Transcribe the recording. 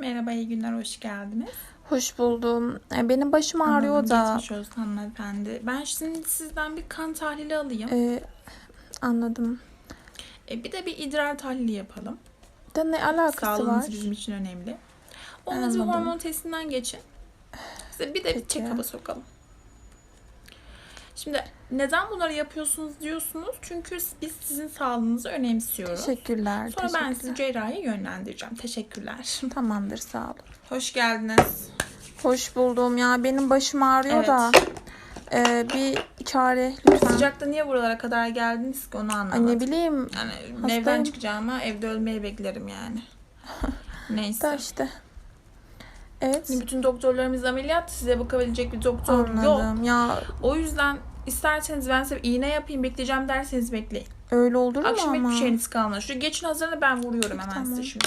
Merhaba, iyi günler, hoş geldiniz. Hoş buldum. E, Benim başım ağrıyor Anladım, da. Geçmiş olsun hanımefendi. Ben şimdi sizden bir kan tahlili alayım. E, anladım. E, bir de bir idrar tahlili yapalım. Da ne alakası Sağlığınız var? bizim için önemli. Olmaz bir hormon testinden geçin. Size bir de bir Peki. check-up'a sokalım. Şimdi neden bunları yapıyorsunuz diyorsunuz. Çünkü biz sizin sağlığınızı önemsiyoruz. Teşekkürler. Sonra ben sizi teşekkürler. cerrahiye yönlendireceğim. Teşekkürler. Tamamdır sağ olun. Hoş geldiniz. Hoş buldum ya. Benim başım ağrıyor Evet. da. E, bir çare lütfen. Sıcakta niye buralara kadar geldiniz ki onu Ay, anlamadım. ne bileyim. Yani Hastayım. evden çıkacağıma evde ölmeyi beklerim yani. Neyse. Da işte. Evet. Bütün doktorlarımız ameliyat. Size bakabilecek bir doktor yok. Anladım. Ya O yüzden isterseniz ben size iğne yapayım bekleyeceğim derseniz bekleyin. öyle olur mu Akşam ama? hiçbir şeyiniz kalmaz. Şu geçin hazırını ben vuruyorum hemen Tamam. size şimdi.